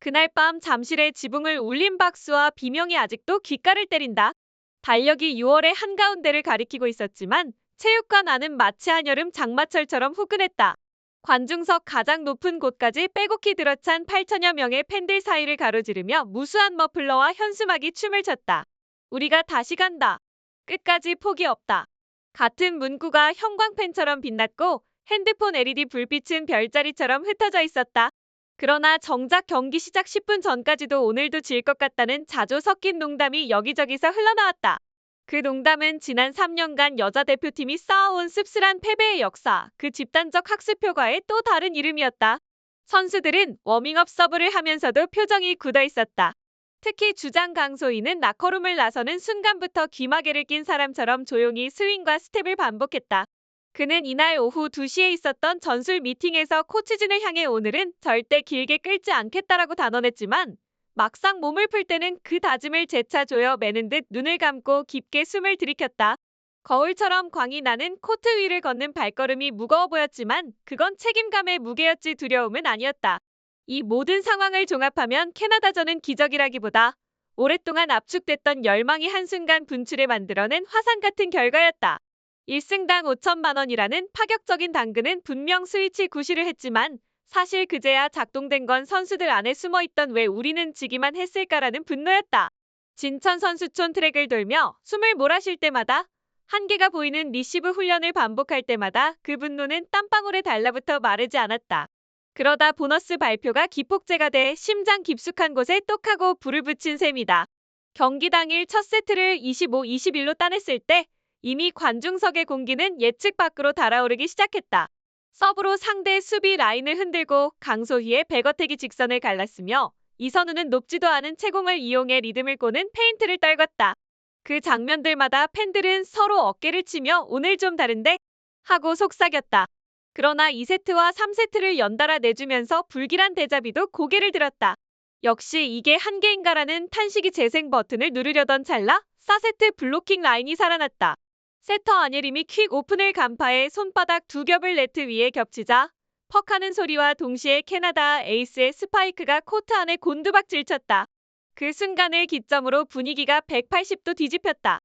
그날 밤 잠실의 지붕을 울린 박수와 비명이 아직도 귓가를 때린다. 달력이 6월의 한가운데를 가리키고 있었지만 체육관 안은 마치 한여름 장마철처럼 후끈했다. 관중석 가장 높은 곳까지 빼곡히 들어찬 8천여 명의 팬들 사이를 가로지르며 무수한 머플러와 현수막이 춤을 췄다. 우리가 다시 간다. 끝까지 포기 없다. 같은 문구가 형광펜처럼 빛났고 핸드폰 LED 불빛은 별자리처럼 흩어져 있었다. 그러나 정작 경기 시작 10분 전까지도 오늘도 질 것 같다는 자주 섞인 농담이 여기저기서 흘러나왔다. 그 농담은 지난 3년간 여자 대표팀이 쌓아온 씁쓸한 패배의 역사, 그 집단적 학습 효과의 또 다른 이름이었다. 선수들은 워밍업 서브를 하면서도 표정이 굳어 있었다. 특히 주장 강소희는 라커룸을 나서는 순간부터 귀마개를 낀 사람처럼 조용히 스윙과 스텝을 반복했다. 그는 이날 오후 2시에 있었던 전술 미팅에서 코치진을 향해 오늘은 절대 길게 끌지 않겠다라고 단언했지만 막상 몸을 풀 때는 그 다짐을 재차 조여 매는 듯 눈을 감고 깊게 숨을 들이켰다. 거울처럼 광이 나는 코트 위를 걷는 발걸음이 무거워 보였지만 그건 책임감의 무게였지 두려움은 아니었다. 이 모든 상황을 종합하면 캐나다전은 기적이라기보다 오랫동안 압축됐던 열망이 한순간 분출해 만들어낸 화산 같은 결과였다. 1승당 5천만 원이라는 파격적인 당근은 분명 스위치 구시를 했지만 사실 그제야 작동된 건 선수들 안에 숨어있던 왜 우리는 지기만 했을까라는 분노였다. 진천 선수촌 트랙을 돌며 숨을 몰아쉴 때마다 한계가 보이는 리시브 훈련을 반복할 때마다 그 분노는 땀방울에 달라붙어 마르지 않았다. 그러다 보너스 발표가 기폭제가 돼 심장 깊숙한 곳에 똑하고 불을 붙인 셈이다. 경기 당일 첫 세트를 25-21로 따냈을 때 이미 관중석의 공기는 예측 밖으로 달아오르기 시작했다. 서브로 상대 수비 라인을 흔들고 강소희의 백어택이 직선을 갈랐으며 이선우는 높지도 않은 채공을 이용해 리듬을 꼬는 페인트를 떨궜다. 그 장면들마다 팬들은 서로 어깨를 치며 오늘 좀 다른데? 하고 속삭였다. 그러나 2세트와 3세트를 연달아 내주면서 불길한 대자비도 고개를 들었다. 역시 이게 한계인가라는 탄식이 재생 버튼을 누르려던 찰나 4세트 블로킹 라인이 살아났다. 세터 아예림이 퀵 오픈을 간파해 손바닥 두 겹을 네트 위에 겹치자 퍽하는 소리와 동시에 캐나다 에이스의 스파이크가 코트 안에 곤두박질 쳤다. 그 순간을 기점으로 분위기가 180도 뒤집혔다.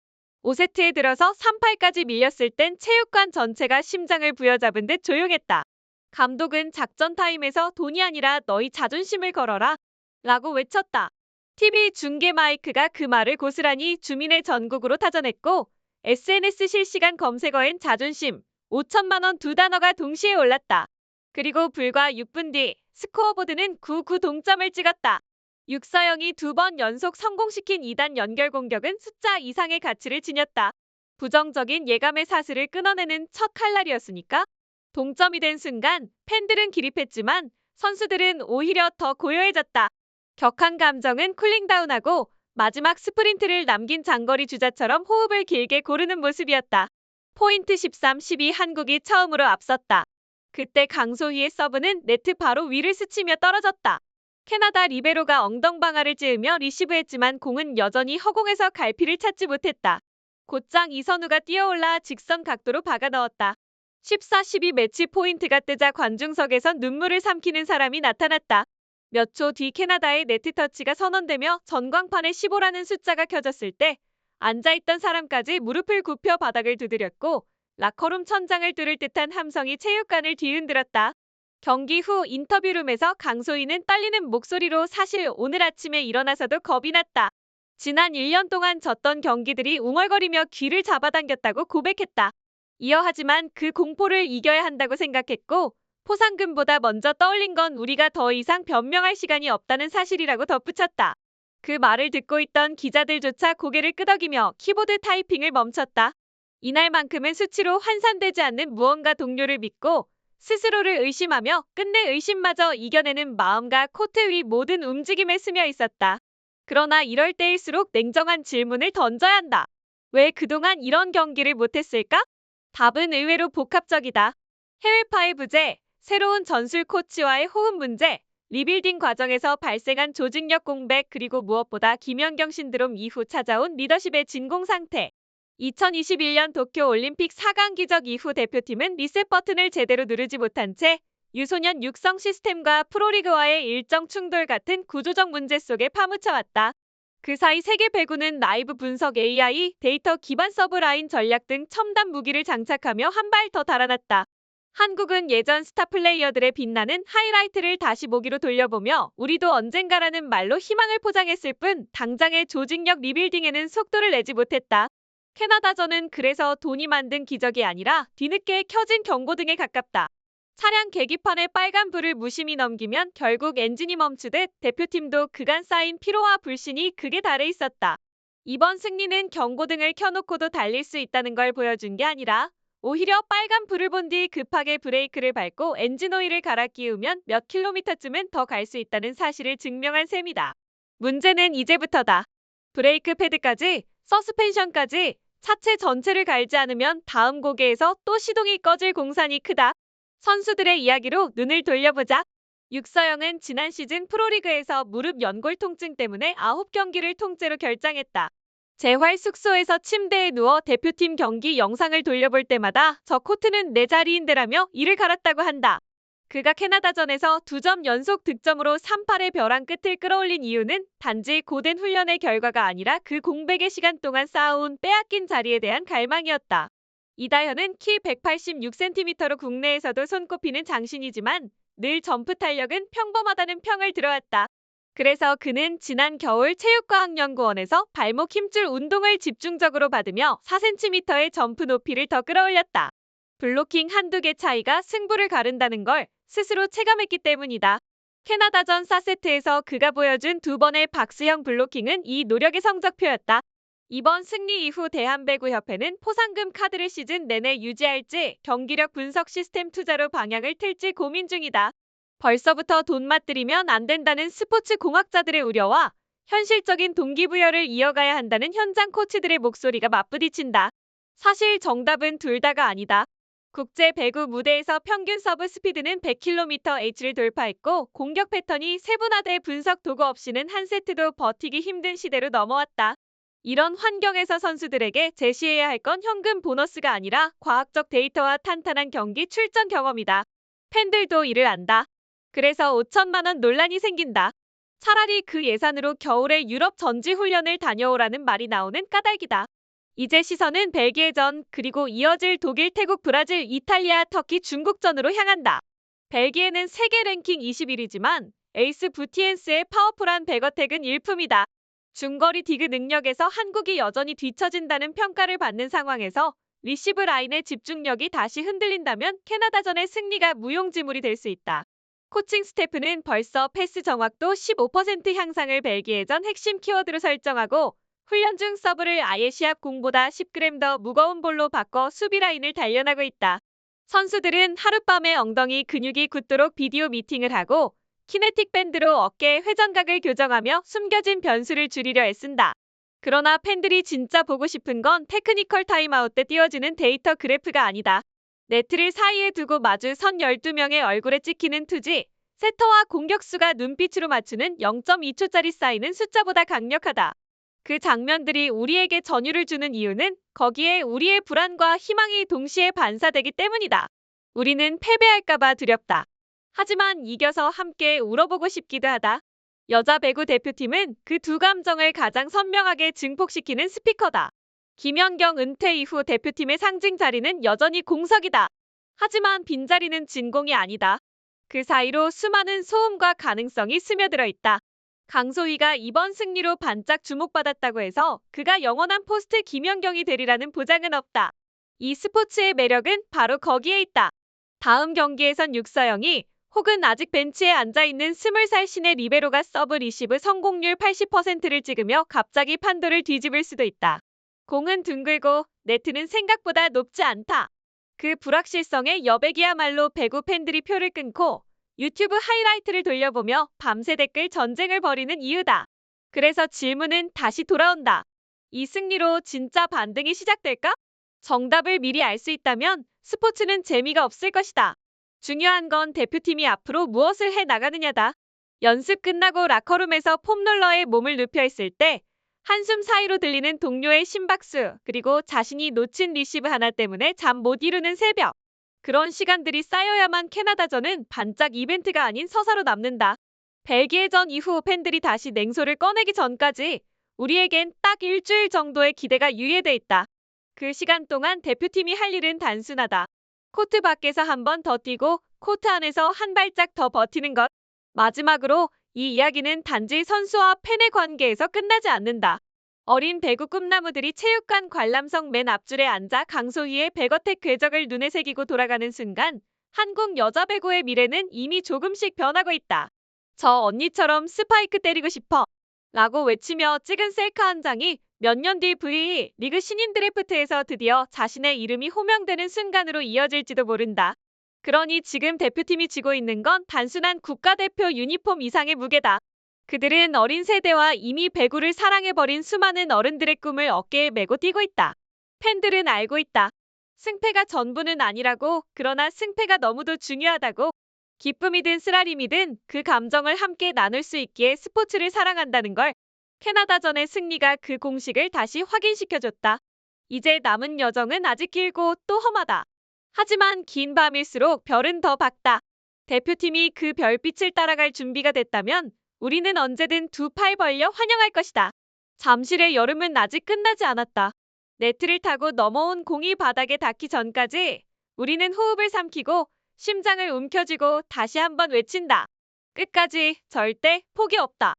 5세트에 들어서 3팔까지 밀렸을 땐 체육관 전체가 심장을 부여잡은 듯 조용했다. 감독은 작전 타임에서 돈이 아니라 너희 자존심을 걸어라 라고 외쳤다. TV 중계 마이크가 그 말을 고스란히 주민의 전국으로 타전했고 SNS 실시간 검색어엔 자존심, 5천만 원 두 단어가 동시에 올랐다. 그리고 불과 6분 뒤 스코어보드는 9-9 동점을 찍었다. 육서영이 두 번 연속 성공시킨 2단 연결 공격은 숫자 이상의 가치를 지녔다. 부정적인 예감의 사슬을 끊어내는 첫 칼날이었으니까. 동점이 된 순간 팬들은 기립했지만 선수들은 오히려 더 고요해졌다. 격한 감정은 쿨링다운하고 마지막 스프린트를 남긴 장거리 주자처럼 호흡을 길게 고르는 모습이었다. 포인트 13-12 한국이 처음으로 앞섰다. 그때 강소희의 서브는 네트 바로 위를 스치며 떨어졌다. 캐나다 리베로가 엉덩방아를 찌으며 리시브했지만 공은 여전히 허공에서 갈피를 찾지 못했다. 곧장 이선우가 뛰어올라 직선 각도로 박아 넣었다. 14-12 매치 포인트가 뜨자 관중석에선 눈물을 삼키는 사람이 나타났다. 몇 초 뒤 캐나다의 네트 터치가 선언되며 전광판에 15라는 숫자가 켜졌을 때 앉아있던 사람까지 무릎을 굽혀 바닥을 두드렸고 라커룸 천장을 뚫을 듯한 함성이 체육관을 뒤흔들었다. 경기 후 인터뷰룸에서 강소희는 떨리는 목소리로 사실 오늘 아침에 일어나서도 겁이 났다. 지난 1년 동안 졌던 경기들이 웅얼거리며 귀를 잡아당겼다고 고백했다. 이어 하지만 그 공포를 이겨야 한다고 생각했고 포상금보다 먼저 떠올린 건 우리가 더 이상 변명할 시간이 없다는 사실이라고 덧붙였다. 그 말을 듣고 있던 기자들조차 고개를 끄덕이며 키보드 타이핑을 멈췄다. 이날만큼은 수치로 환산되지 않는 무언가 동료를 믿고 스스로를 의심하며 끝내 의심마저 이겨내는 마음과 코트 위 모든 움직임에 스며 있었다. 그러나 이럴 때일수록 냉정한 질문을 던져야 한다. 왜 그동안 이런 경기를 못했을까? 답은 의외로 복합적이다. 해외파의 부재, 새로운 전술 코치와의 호흡 문제, 리빌딩 과정에서 발생한 조직력 공백 그리고 무엇보다 김연경 신드롬 이후 찾아온 리더십의 진공 상태. 2021년 도쿄 올림픽 4강 기적 이후 대표팀은 리셋 버튼을 제대로 누르지 못한 채 유소년 육성 시스템과 프로리그와의 일정 충돌 같은 구조적 문제 속에 파묻혀왔다. 그 사이 세계 배구는 라이브 분석 AI, 데이터 기반 서브라인 전략 등 첨단 무기를 장착하며 한 발 더 달아났다. 한국은 예전 스타 플레이어들의 빛나는 하이라이트를 다시 보기로 돌려보며 우리도 언젠가라는 말로 희망을 포장했을 뿐 당장의 조직력 리빌딩에는 속도를 내지 못했다. 캐나다전은 그래서 돈이 만든 기적이 아니라 뒤늦게 켜진 경고등에 가깝다. 차량 계기판에 빨간 불을 무심히 넘기면 결국 엔진이 멈추듯 대표팀도 그간 쌓인 피로와 불신이 극에 달해 있었다. 이번 승리는 경고등을 켜놓고도 달릴 수 있다는 걸 보여준 게 아니라 오히려 빨간 불을 본 뒤 급하게 브레이크를 밟고 엔진 오일을 갈아 끼우면 몇 킬로미터쯤은 더 갈 수 있다는 사실을 증명한 셈이다. 문제는 이제부터다. 브레이크 패드까지, 서스펜션까지, 차체 전체를 갈지 않으면 다음 고개에서 또 시동이 꺼질 공산이 크다. 선수들의 이야기로 눈을 돌려보자. 육서영은 지난 시즌 프로리그에서 무릎 연골 통증 때문에 9경기를 통째로 결장했다. 재활 숙소에서 침대에 누워 대표팀 경기 영상을 돌려볼 때마다 저 코트는 내 자리인데라며 이를 갈았다고 한다. 그가 캐나다전에서 두 점 연속 득점으로 3-8의 벼랑 끝을 끌어올린 이유는 단지 고된 훈련의 결과가 아니라 그 공백의 시간 동안 쌓아온 빼앗긴 자리에 대한 갈망이었다. 이다현은 키 186cm로 국내에서도 손꼽히는 장신이지만 늘 점프 탄력은 평범하다는 평을 들어왔다. 그래서 그는 지난 겨울 체육과학연구원에서 발목 힘줄 운동을 집중적으로 받으며 4cm의 점프 높이를 더 끌어올렸다. 블로킹 한두 개 차이가 승부를 가른다는 걸 스스로 체감했기 때문이다. 캐나다전 4세트에서 그가 보여준 두 번의 박스형 블로킹은 이 노력의 성적표였다. 이번 승리 이후 대한배구협회는 포상금 카드를 시즌 내내 유지할지 경기력 분석 시스템 투자로 방향을 틀지 고민 중이다. 벌써부터 돈 맞들이면 안 된다는 스포츠 공학자들의 우려와 현실적인 동기부여를 이어가야 한다는 현장 코치들의 목소리가 맞부딪힌다. 사실 정답은 둘 다가 아니다. 국제 배구 무대에서 평균 서브 스피드는 100km/h를 돌파했고 공격 패턴이 세분화돼 분석 도구 없이는 한 세트도 버티기 힘든 시대로 넘어왔다. 이런 환경에서 선수들에게 제시해야 할 건 현금 보너스가 아니라 과학적 데이터와 탄탄한 경기 출전 경험이다. 팬들도 이를 안다. 그래서 5천만 원 논란이 생긴다. 차라리 그 예산으로 겨울에 유럽 전지 훈련을 다녀오라는 말이 나오는 까닭이다. 이제 시선은 벨기에전 그리고 이어질 독일, 태국, 브라질, 이탈리아, 터키, 중국전으로 향한다. 벨기에는 세계 랭킹 21위지만 에이스 부티엔스의 파워풀한 백어택은 일품이다. 중거리 디그 능력에서 한국이 여전히 뒤처진다는 평가를 받는 상황에서 리시브 라인의 집중력이 다시 흔들린다면 캐나다전의 승리가 무용지물이 될 수 있다. 코칭 스태프는 벌써 패스 정확도 15% 향상을 벨기에전 핵심 키워드로 설정하고 훈련 중 서브를 아예 시합 공보다 10g 더 무거운 볼로 바꿔 수비 라인을 단련하고 있다. 선수들은 하룻밤에 엉덩이 근육이 굳도록 비디오 미팅을 하고 키네틱 밴드로 어깨 회전각을 교정하며 숨겨진 변수를 줄이려 애쓴다. 그러나 팬들이 진짜 보고 싶은 건 테크니컬 타임아웃 때 띄워지는 데이터 그래프가 아니다. 네트를 사이에 두고 마주 선 12명의 얼굴에 찍히는 투지, 세터와 공격수가 눈빛으로 맞추는 0.2초짜리 쌓이는 숫자보다 강력하다. 그 장면들이 우리에게 전율을 주는 이유는 거기에 우리의 불안과 희망이 동시에 반사되기 때문이다. 우리는 패배할까봐 두렵다. 하지만 이겨서 함께 울어보고 싶기도 하다. 여자 배구 대표팀은 그 두 감정을 가장 선명하게 증폭시키는 스피커다. 김연경 은퇴 이후 대표팀의 상징 자리는 여전히 공석이다. 하지만 빈자리는 진공이 아니다. 그 사이로 수많은 소음과 가능성이 스며들어 있다. 강소희가 이번 승리로 반짝 주목받았다고 해서 그가 영원한 포스트 김연경이 되리라는 보장은 없다. 이 스포츠의 매력은 바로 거기에 있다. 다음 경기에선 육서영이 혹은 아직 벤치에 앉아있는 20살 신의 리베로가 서브 리시브 성공률 80%를 찍으며 갑자기 판도를 뒤집을 수도 있다. 공은 둥글고 네트는 생각보다 높지 않다. 그 불확실성에 여백이야말로 배구 팬들이 표를 끊고 유튜브 하이라이트를 돌려보며 밤새 댓글 전쟁을 벌이는 이유다. 그래서 질문은 다시 돌아온다. 이 승리로 진짜 반등이 시작될까? 정답을 미리 알 수 있다면 스포츠는 재미가 없을 것이다. 중요한 건 대표팀이 앞으로 무엇을 해 나가느냐다. 연습 끝나고 라커룸에서 폼롤러에 몸을 눕혀 있을 때 한숨 사이로 들리는 동료의 심박수, 그리고 자신이 놓친 리시브 하나 때문에 잠 못 이루는 새벽. 그런 시간들이 쌓여야만 캐나다전은 반짝 이벤트가 아닌 서사로 남는다. 벨기에전 이후 팬들이 다시 냉소를 꺼내기 전까지 우리에겐 딱 일주일 정도의 기대가 유예돼 있다. 그 시간 동안 대표팀이 할 일은 단순하다. 코트 밖에서 한 번 더 뛰고 코트 안에서 한 발짝 더 버티는 것. 마지막으로 이 이야기는 단지 선수와 팬의 관계에서 끝나지 않는다. 어린 배구 꿈나무들이 체육관 관람석 맨 앞줄에 앉아 강소희의 백어택 궤적을 눈에 새기고 돌아가는 순간 한국 여자 배구의 미래는 이미 조금씩 변하고 있다. 저 언니처럼 스파이크 때리고 싶어. 라고 외치며 찍은 셀카 한 장이 몇 년 뒤 V 리그 신인 드래프트에서 드디어 자신의 이름이 호명되는 순간으로 이어질지도 모른다. 그러니 지금 대표팀이 쥐고 있는 건 단순한 국가대표 유니폼 이상의 무게다. 그들은 어린 세대와 이미 배구를 사랑해버린 수많은 어른들의 꿈을 어깨에 메고 뛰고 있다. 팬들은 알고 있다. 승패가 전부는 아니라고, 그러나 승패가 너무도 중요하다고. 기쁨이든 쓰라림이든 그 감정을 함께 나눌 수 있기에 스포츠를 사랑한다는 걸 캐나다전의 승리가 그 공식을 다시 확인시켜줬다. 이제 남은 여정은 아직 길고 또 험하다. 하지만 긴 밤일수록 별은 더 밝다. 대표팀이 그 별빛을 따라갈 준비가 됐다면 우리는 언제든 두 팔 벌려 환영할 것이다. 잠실의 여름은 아직 끝나지 않았다. 네트를 타고 넘어온 공이 바닥에 닿기 전까지 우리는 호흡을 삼키고 심장을 움켜쥐고 다시 한번 외친다. 끝까지 절대 포기 없다.